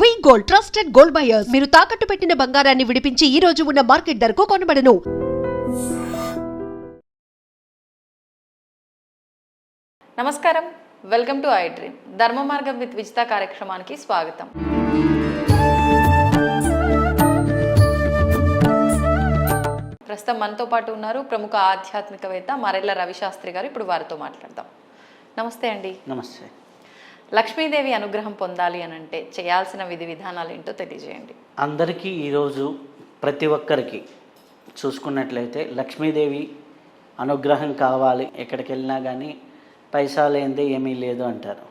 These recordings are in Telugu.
V gold trusted gold buyers మీరు తాకట్టు పెట్టిన బంగారాన్ని విడిపించి ఈ రోజు ఉన్న మార్కెట్ ధరకు కొనబడను. నమస్కారం. వెల్కమ్ టు ఐ డ్రీమ్ ధర్మ మార్గం విత్ విజిత కార్యక్రమానికి స్వాగతం. ప్రస్తుతం మనతో పాటు ఉన్నారు ప్రముఖ ఆధ్యాత్మికవేత్త మరెల్ల రవిశాస్త్రి గారు. ఇప్పుడు వారితో మాట్లాడదాం. నమస్తే అండి. నమస్తే. లక్ష్మీదేవి అనుగ్రహం పొందాలి అని అంటే చేయాల్సిన విధి విధానాలు ఏంటో తెలియజేయండి. అందరికీ ఈరోజు ప్రతి ఒక్కరికి చూసుకున్నట్లయితే లక్ష్మీదేవి అనుగ్రహం కావాలి ఎక్కడికి వెళ్ళినా కానీ పైసా లేనిదే ఏమీ లేదు అంటారు.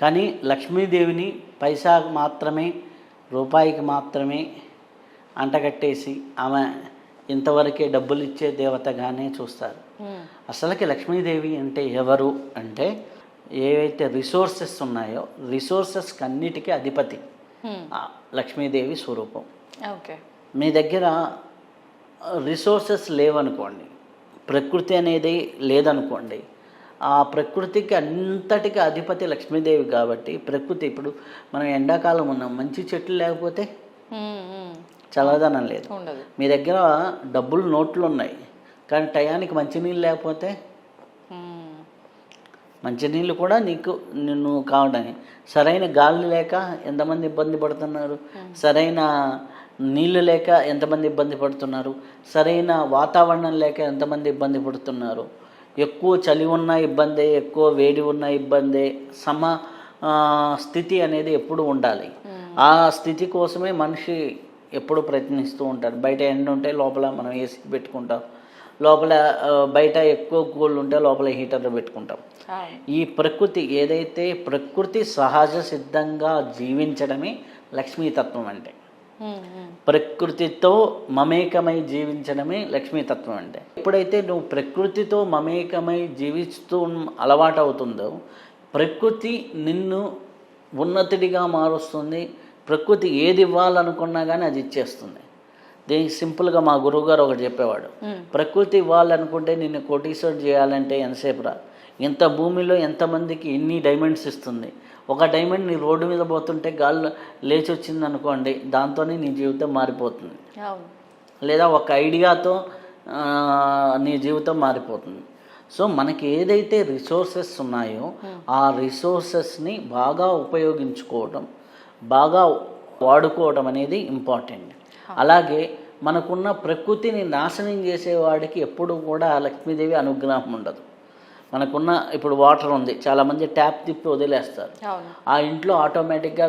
కానీ లక్ష్మీదేవిని పైసా మాత్రమే రూపాయికి మాత్రమే అంటగట్టేసి ఆమె ఇంతవరకే డబ్బులు ఇచ్చే దేవతగానే చూస్తారు. అసలుకి లక్ష్మీదేవి అంటే ఎవరు అంటే ఏవైతే రిసోర్సెస్ ఉన్నాయో రిసోర్సెస్కి అన్నిటికీ అధిపతి. ఆ లక్ష్మీదేవి స్వరూపం ఓకే మీ దగ్గర రిసోర్సెస్ లేవనుకోండి ప్రకృతి అనేది లేదనుకోండి ఆ ప్రకృతికి అంతటికి అధిపతి లక్ష్మీదేవి కాబట్టి ప్రకృతి ఇప్పుడు మనం ఎండాకాలం ఉన్నాం మంచి చెట్లు లేకపోతే హ్మ్, హ్మ్. చల్లదనం లేదు మీ దగ్గర డబ్బులు నోట్లు ఉన్నాయి కానీ టయానికి మంచినీళ్ళు లేకపోతే. మంచినీళ్ళు కూడా నీకు నిన్ను కావడానికి. సరైన గాలి లేక ఎంతమంది ఇబ్బంది పడుతున్నారు? సరైన నీళ్ళు లేక ఎంతమంది ఇబ్బంది పడుతున్నారు? సరైన వాతావరణం లేక ఎంతమంది ఇబ్బంది పడుతున్నారు? ఎక్కువ చలి ఉన్న ఇబ్బందే ఎక్కువ వేడి ఉన్న ఇబ్బందే సమ స్థితి అనేది ఎప్పుడు ఉండాలి. ఆ స్థితి కోసమే మనిషి ఎప్పుడు ప్రయత్నిస్తూ ఉంటాడు. బయట ఎండ ఉంటే లోపల మనం ఏసీ పెట్టుకుంటాం. లోపల బయట ఎక్కువ కూల్ ఉంటే లోపల హీటర్లు పెట్టుకుంటాం. ఈ ప్రకృతి ఏదైతే ప్రకృతి సహజ సిద్ధంగా జీవించడమే లక్ష్మీతత్వం అంటే. ప్రకృతితో మమేకమై జీవించడమే లక్ష్మీతత్వం అంటే. ఎప్పుడైతే నువ్వు ప్రకృతితో మమేకమై జీవిస్తూ అలవాటు అవుతుందో ప్రకృతి నిన్ను ఉన్నతుడిగా మారుస్తుంది. ప్రకృతి ఏది ఇవ్వాలనుకున్నా కానీ అది ఇచ్చేస్తుంది. దీనికి సింపుల్గా మా గురువుగారు ఒకటి చెప్పేవాడు ప్రకృతి ఇవ్వాలనుకుంటే నిన్ను కోటీశ్వరుడు చేయాలంటే ఎంతసేపు రా? ఇంత భూమిలో ఎంతమందికి ఎన్ని డైమండ్స్ ఇస్తుంది? ఒక డైమండ్ నీ రోడ్డు మీద పోతుంటే గాల్లో లేచి వచ్చింది అనుకోండి దాంతోనే నీ జీవితం మారిపోతుంది. లేదా ఒక ఐడియాతో నీ జీవితం మారిపోతుంది. సో మనకి ఏదైతే రిసోర్సెస్ ఉన్నాయో ఆ రిసోర్సెస్ని బాగా ఉపయోగించుకోవడం బాగా వాడుకోవడం అనేది ఇంపార్టెంట్. అలాగే మనకున్న ప్రకృతిని నాశనం చేసేవాడికి ఎప్పుడు కూడా లక్ష్మీదేవి అనుగ్రహం ఉండదు. మనకున్న ఇప్పుడు వాటర్ ఉంది చాలామంది ట్యాప్ తిప్పి వదిలేస్తారు. ఆ ఇంట్లో ఆటోమేటిక్గా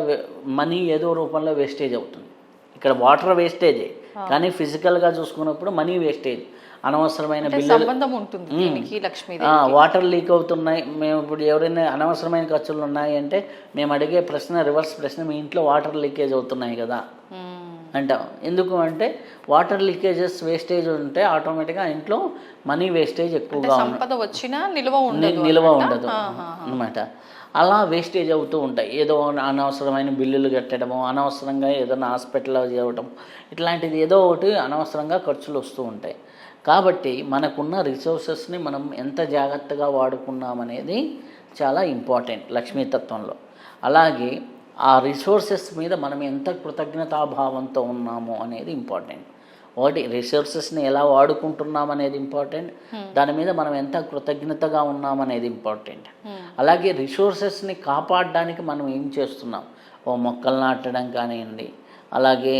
మనీ ఏదో రూపంలో వేస్టేజ్ అవుతుంది. ఇక్కడ వాటర్ వేస్టేజే కానీ ఫిజికల్గా చూసుకున్నప్పుడు మనీ వేస్టేజ్. అనవసరమైన బిల్లులు వాటర్ లీక్ అవుతున్నాయి. మేము ఇప్పుడు ఎవరైనా అనవసరమైన ఖర్చులు ఉన్నాయి అంటే మేము అడిగే ప్రశ్న రివర్స్ ప్రశ్న మీ ఇంట్లో వాటర్ లీకేజ్ అవుతున్నాయి కదా. అంటాం. ఎందుకు అంటే వాటర్ లీకేజెస్ వేస్టేజ్ ఉంటే ఆటోమేటిక్గా ఇంట్లో మనీ వేస్టేజ్ ఎక్కువగా సంపద వచ్చినా నిల్వ ఉండదు నిల్వ ఉండదు అనమాట అలా వేస్టేజ్ అవుతూ ఉంటాయి. ఏదో అనవసరమైన బిల్లులు కట్టడము అనవసరంగా ఏదైనా హాస్పిటల్లో చేయడం ఇట్లాంటిది ఏదో ఒకటి అనవసరంగా ఖర్చులు వస్తూ ఉంటాయి. కాబట్టి మనకున్న రిసోర్సెస్ని మనం ఎంత జాగ్రత్తగా వాడుకున్నామనేది చాలా ఇంపార్టెంట్ లక్ష్మీతత్వంలో. అలాగే ఆ రిసోర్సెస్ మీద మనం ఎంత కృతజ్ఞతాభావంతో ఉన్నాము అనేది ఇంపార్టెంట్ ఒకటి రిసోర్సెస్ని ఎలా వాడుకుంటున్నాం అనేది ఇంపార్టెంట్ దాని మీద మనం ఎంత కృతజ్ఞతగా ఉన్నాం అనేది ఇంపార్టెంట్ అలాగే రిసోర్సెస్ని కాపాడడానికి మనం ఏం చేస్తున్నాం? ఓ మొక్కలు నాటడం కానివ్వండి అలాగే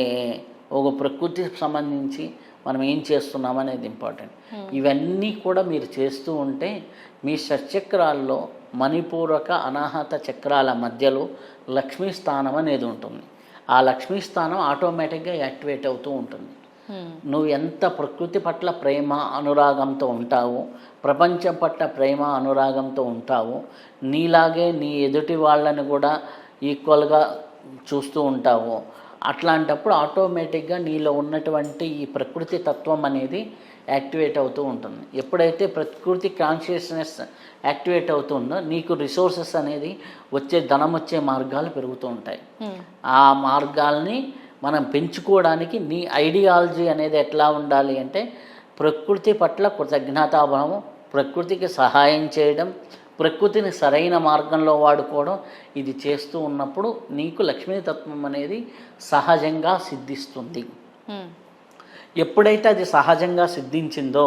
ఒక ప్రకృతికి సంబంధించి మనం ఏం చేస్తున్నాం అనేది ఇంపార్టెంట్ ఇవన్నీ కూడా మీరు చేస్తూ ఉంటే మీ షట్చక్రాల్లో మణిపూరక అనాహత చక్రాల మధ్యలో లక్ష్మీ స్థానం అనేది ఉంటుంది. ఆ లక్ష్మీ స్థానం ఆటోమేటిక్గా యాక్టివేట్ అవుతూ ఉంటుంది. నువ్వు ఎంత ప్రకృతి పట్ల ప్రేమ అనురాగంతో ఉంటావో ప్రపంచం పట్ల ప్రేమ అనురాగంతో ఉంటావో నీలాగే నీ ఎదుటి వాళ్ళని కూడా ఈక్వల్గా చూస్తూ ఉంటావో అట్లాంటప్పుడు ఆటోమేటిక్గా నీలో ఉన్నటువంటి ఈ ప్రకృతి తత్వం అనేది యాక్టివేట్ అవుతూ ఉంటుంది. ఎప్పుడైతే ప్రకృతి కాన్షియస్నెస్ యాక్టివేట్ అవుతుందో నీకు రిసోర్సెస్ అనేది వచ్చే ధనం వచ్చే మార్గాలు పెరుగుతూ ఉంటాయి. ఆ మార్గాల్ని మనం పెంచుకోవడానికి నీ ఐడియాలజీ అనేది ఎట్లా ఉండాలి అంటే ప్రకృతి పట్ల కృతజ్ఞతాభావం ప్రకృతికి సహాయం చేయడం ప్రకృతిని సరైన మార్గంలో వాడుకోవడం ఇది చేస్తూ ఉన్నప్పుడు నీకు లక్ష్మీతత్వం అనేది సహజంగా సిద్ధిస్తుంది. ఎప్పుడైతే అది సహజంగా సిద్ధించిందో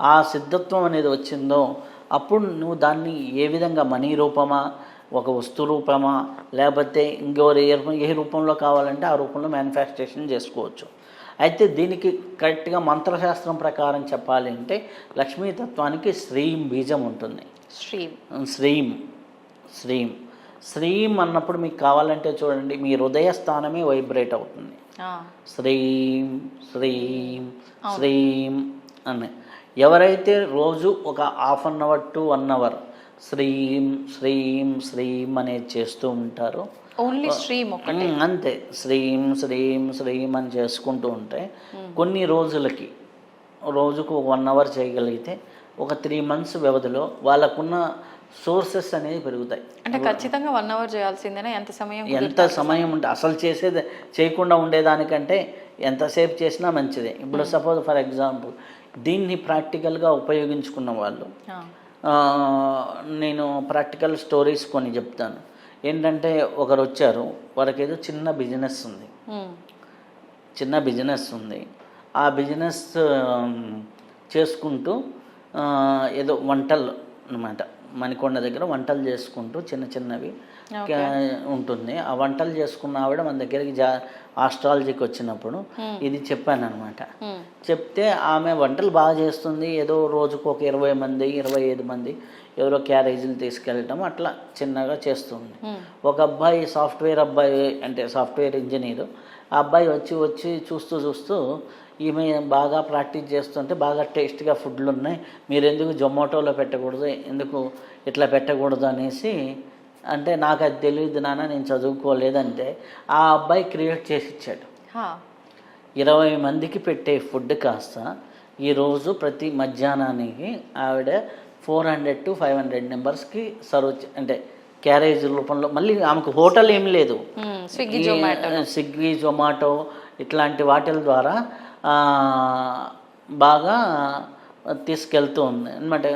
ఆ. సిద్ధత్వం అనేది వచ్చిందో అప్పుడు నువ్వు దాన్ని ఏ విధంగా మనీ రూపమా ఒక వస్తు రూపమా లేకపోతే ఇంకో ఏ రూపంలో కావాలంటే ఆ రూపంలో మ్యానుఫ్యాక్చరేషన్ చేసుకోవచ్చు. అయితే దీనికి కరెక్ట్గా మంత్రశాస్త్రం ప్రకారం చెప్పాలి అంటే లక్ష్మీతత్వానికి శ్రీం బీజం ఉంటుంది. శ్రీం. శ్రీం. శ్రీం. శ్రీం అన్నప్పుడు మీకు కావాలంటే చూడండి మీ హృదయ స్థానమే వైబ్రేట్ అవుతుంది. శ్రీం శ్రీం శ్రీం అని. ఎవరైతే రోజు ఒక half an hour to one hour శ్రీం శ్రీం శ్రీం అనేది చేస్తూ ఉంటారో ఓన్లీ శ్రీం అంతే. శ్రీం శ్రీం శ్రీం అని చేసుకుంటూ ఉంటే కొన్ని రోజులకి రోజుకు వన్ అవర్ చేయగలిగితే ఒక త్రీ మంత్స్ వ్యవధిలో వాళ్ళకున్న సోర్సెస్ అనేవి పెరుగుతాయి. అంటే ఖచ్చితంగా వన్ అవర్ చేయాల్సిందేనా? ఎంత సమయం ఎంత సమయం ఉంటే అసలు చేసేది చేయకుండా ఉండేదానికంటే ఎంతసేపు చేసినా మంచిదే. ఇప్పుడు సపోజ్ ఫర్ ఎగ్జాంపుల్ దీన్ని ప్రాక్టికల్గా ఉపయోగించుకున్న వాళ్ళు నేను ప్రాక్టికల్ స్టోరీస్ కొన్ని చెప్తాను. ఏంటంటే ఒకరు వచ్చారు వారికి ఏదో చిన్న బిజినెస్ ఉంది. చిన్న బిజినెస్ ఉంది. ఆ బిజినెస్ చేసుకుంటూ ఏదో వంటలు అన్నమాట. మణికొండ దగ్గర వంటలు చేసుకుంటూ చిన్న చిన్నవి ఉంటుంది. ఆ వంటలు చేసుకున్న ఆవిడ మన దగ్గరికి జా ఆస్ట్రాలజీకి వచ్చినప్పుడు ఇది చెప్పాను అనమాట చెప్తే ఆమె వంటలు బాగా చేస్తుంది. ఏదో రోజుకు ఒక ఇరవై మంది ఇరవై ఐదు మంది ఎవరో క్యారేజీలు తీసుకెళ్ళటం అట్లా చిన్నగా చేస్తుంది. ఒక అబ్బాయి సాఫ్ట్వేర్ అబ్బాయి అంటే సాఫ్ట్వేర్ ఇంజనీర్. ఆ అబ్బాయి వచ్చి వచ్చి చూస్తూ చూస్తూ ఈమె బాగా ప్రాక్టీస్ చేస్తుంటే బాగా టేస్ట్గా ఫుడ్లు ఉన్నాయి మీరు ఎందుకు జొమాటోలో పెట్టకూడదు? ఎందుకు ఇట్లా పెట్టకూడదు అనేసి అంటే నాకు అది తెలియదు నాన్న నేను చదువుకోలేదంటే ఆ అబ్బాయి క్రియేట్ చేసి ఇచ్చాడు. ఇరవై మందికి పెట్టే ఫుడ్ కాస్త ఈరోజు ప్రతి మధ్యాహ్నానికి ఆవిడ four hundred to five hundred నెంబర్స్కి సర్వ్ అంటే క్యారేజ్ రూపంలో మళ్ళీ ఆమెకు హోటల్ ఏం లేదు. స్విగ్గీ జొమాటో. స్విగ్గీ జొమాటో ఇట్లాంటి వాటిల ద్వారా బాగా తీసుకెళ్తూ ఉంది. అనమాట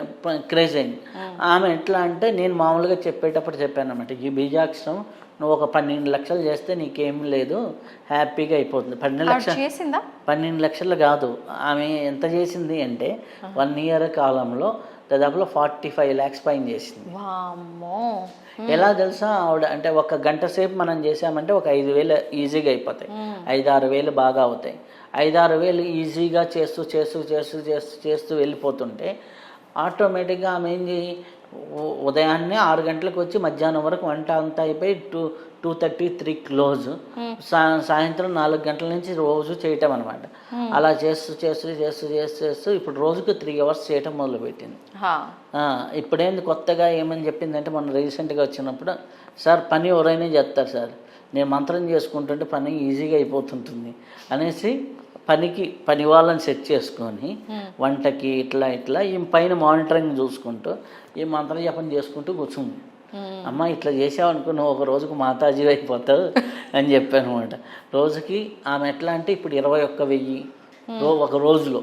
క్రేజ్ అయింది. ఆమె ఎట్లా అంటే నేను మామూలుగా చెప్పేటప్పుడు చెప్పాను అనమాట ఈ బీజాక్షరం నువ్వు ఒక పన్నెండు లక్షలు చేస్తే నీకేం లేదు హ్యాపీగా అయిపోతుంది. పన్నెండు లక్షలు చేసిందా? పన్నెండు లక్షలు కాదు. ఆమె ఎంత చేసింది అంటే వన్ ఇయర్ కాలంలో దాదాపులో ఫార్టీ ఫైవ్ ల్యాక్స్ పైన చేసింది. ఎలా తెలుసా? ఆవిడ అంటే ఒక గంట సేపు మనం చేసామంటే ఒక ఐదు వేలు ఈజీగా అయిపోతాయి. ఐదు ఆరు వేలు బాగా అవుతాయి. ఐదు ఆరు వేలు ఈజీగా చేస్తూ చేస్తూ చేస్తూ చేస్తూ చేస్తూ వెళ్ళిపోతుంటే ఆటోమేటిక్గా ఆమె ఏంది ఉ- ఉదయాన్నే ఆరు గంటలకు వచ్చి మధ్యాహ్నం వరకు వంట అంతా అయిపోయి two two thirty three close సాయంత్రం నాలుగు గంటల నుంచి రోజు చేయటం అనమాట అలా చేస్తూ చేస్తూ చేస్తూ చేస్తూ చేస్తూ ఇప్పుడు రోజుకు త్రీ అవర్స్ చేయటం మొదలుపెట్టింది. ఇప్పుడేంది కొత్తగా ఏమని చెప్పిందంటే మొన్న రీసెంట్గా వచ్చినప్పుడు సార్ పని ఎవరైనా చేస్తారు సార్. నేను మంత్రం చేసుకుంటుంటే పని ఈజీగా అయిపోతుంటుంది. అనేసి పనికి పని వాళ్ళని సెట్ చేసుకొని వంటకి ఇట్లా ఇట్లా ఈ పైన మానిటరింగ్ చూసుకుంటూ ఈ మంత్ర జపం చేసుకుంటూ కూర్చుంది. అమ్మ ఇట్లా చేసావనుకో నువ్వు ఒక రోజుకు మాతాజీ అయిపోతావు అని చెప్పాను అనమాట రోజుకి ఆమె ఎట్లా అంటే ఇప్పుడు ఇరవై ఒక్క వెయ్యి ఒక రోజులో.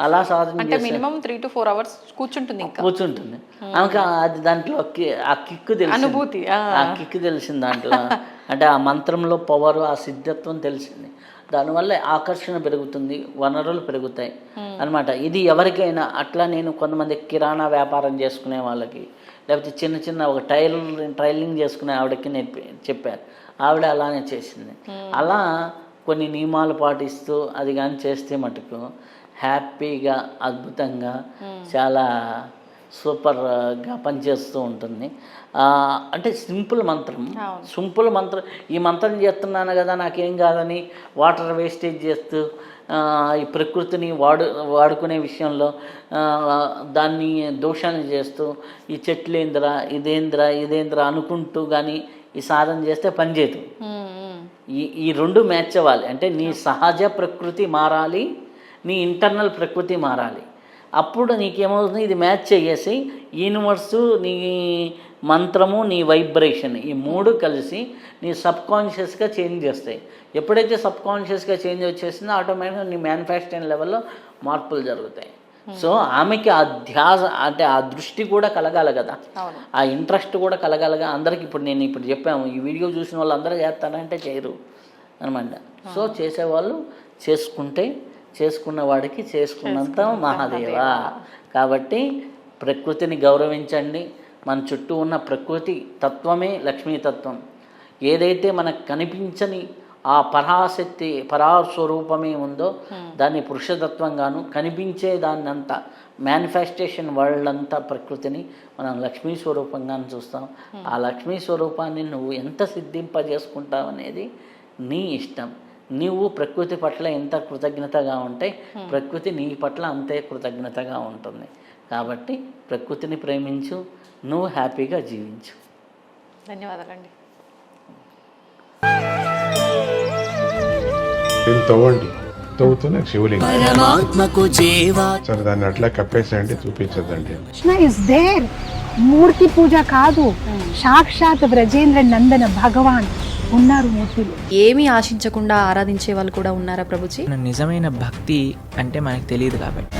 అలా సాధన అంటే minimum three to four hours కూర్చుంటుంది కూర్చుంటుంది. ఆమెకి అది దాంట్లో ఆ కిక్కు తెలిసింది. అనుభూతి ఆ. కిక్ తెలిసింది దాంట్లో. అంటే ఆ మంత్రంలో పవర్ ఆ సిద్ధత్వం తెలిసింది. దానివల్ల ఆకర్షణ పెరుగుతుంది వనరులు పెరుగుతాయి. అన్నమాట. ఇది ఎవరికైనా అట్లా నేను కొంతమంది కిరాణా వ్యాపారం చేసుకునే వాళ్ళకి లేకపోతే చిన్న చిన్న ఒక టైలరింగ్ టైలింగ్ చేసుకునే ఆవిడకి నేర్పి చెప్పాను. ఆవిడ అలానే చేసింది. అలా కొన్ని నియమాలు పాటిస్తూ అది కానీ చేస్తే మటుకు హ్యాపీగా అద్భుతంగా చాలా సూపర్గా పనిచేస్తూ ఉంటుంది. అంటే సింపుల్ మంత్రం. సింపుల్ మంత్రం. ఈ మంత్రం చేస్తున్నాను కదా నాకేం కాదని వాటర్ వేస్టేజ్ చేస్తూ ఈ ప్రకృతిని వాడు వాడుకునే విషయంలో దాన్ని దోషాన్ని చేస్తూ ఈ చెట్లేంద్రా ఇదేంద్రా ఇదేంద్రా అనుకుంటూ కానీ ఈ సాధన చేస్తే పనిచేయదు ఈ ఈ రెండు మ్యాచ్ అవ్వాలి. అంటే నీ సహజ ప్రకృతి మారాలి నీ ఇంటర్నల్ ప్రకృతి మారాలి. అప్పుడు నీకేమవుతుంది? ఇది మ్యాచ్ చేసి యూనివర్సు నీ మంత్రము నీ వైబ్రేషన్. ఈ మూడు కలిసి నీ సబ్ కాన్షియస్గా చేంజ్ చేస్తాయి. ఎప్పుడైతే సబ్ కాన్షియస్గా చేంజ్ వచ్చేసిందో ఆటోమేటిక్గా నీ మ్యానుఫ్యాక్చరింగ్ లెవెల్లో మార్పులు జరుగుతాయి. సో ఆమెకి ఆ ధ్యాస అంటే ఆ దృష్టి కూడా కలగాలి కదా. ఆ ఇంట్రెస్ట్ కూడా కలగాలిగా. అందరికి ఇప్పుడు నేను ఇప్పుడు చెప్పాము ఈ వీడియో చూసిన వాళ్ళు అందరూ చేస్తారంటే చేయరు అనమాట సో చేసేవాళ్ళు చేసుకుంటే చేసుకున్న వాడికి చేసుకున్నంత మహాదేవ. కాబట్టి ప్రకృతిని గౌరవించండి. మన చుట్టూ ఉన్న ప్రకృతి తత్వమే లక్ష్మీతత్వం ఏదైతే మనకు కనిపించని ఆ పరాశక్తి పరాస్వరూపమే ఉందో దాన్ని పురుషతత్వంగాను కనిపించే దాన్ని అంతా మేనిఫెస్టేషన్ వరల్డ్ అంతా ప్రకృతిని మనం లక్ష్మీ స్వరూపంగాను చూస్తాం. ఆ లక్ష్మీ స్వరూపాన్ని నువ్వు ఎంత సిద్ధింపజేసుకుంటావు అనేది నీ ఇష్టం. నీవు ప్రకృతి పట్ల ఎంత కృతజ్ఞతగా ఉంటే ప్రకృతి నీ పట్ల అంతే కృతజ్ఞతగా ఉంటుంది. కాబట్టి ప్రకృతిని ప్రేమించు నువ్వు హ్యాపీగా జీవించు. ధన్యవాదాలండి. దీన్ని తవ్వండి. తవ్వుతూనే శివలింగం. పరమాత్మకు జీవా. సరే దాన్ని అట్లా కప్పేసేయండి చూపించదండి కృష్ణ ఇస్ దేర్ మూర్తి పూజ కాదు. సాక్షాత్ బ్రజేంద్ర నందన భగవాన్ ఉన్నారు మూర్తిలో. ఏమీ ఆశించకుండా ఆరాధించే వాళ్ళు కూడా ఉన్నారా ప్రభుజీ? నిజమైన భక్తి అంటే మనకు తెలియదు కాబట్టి.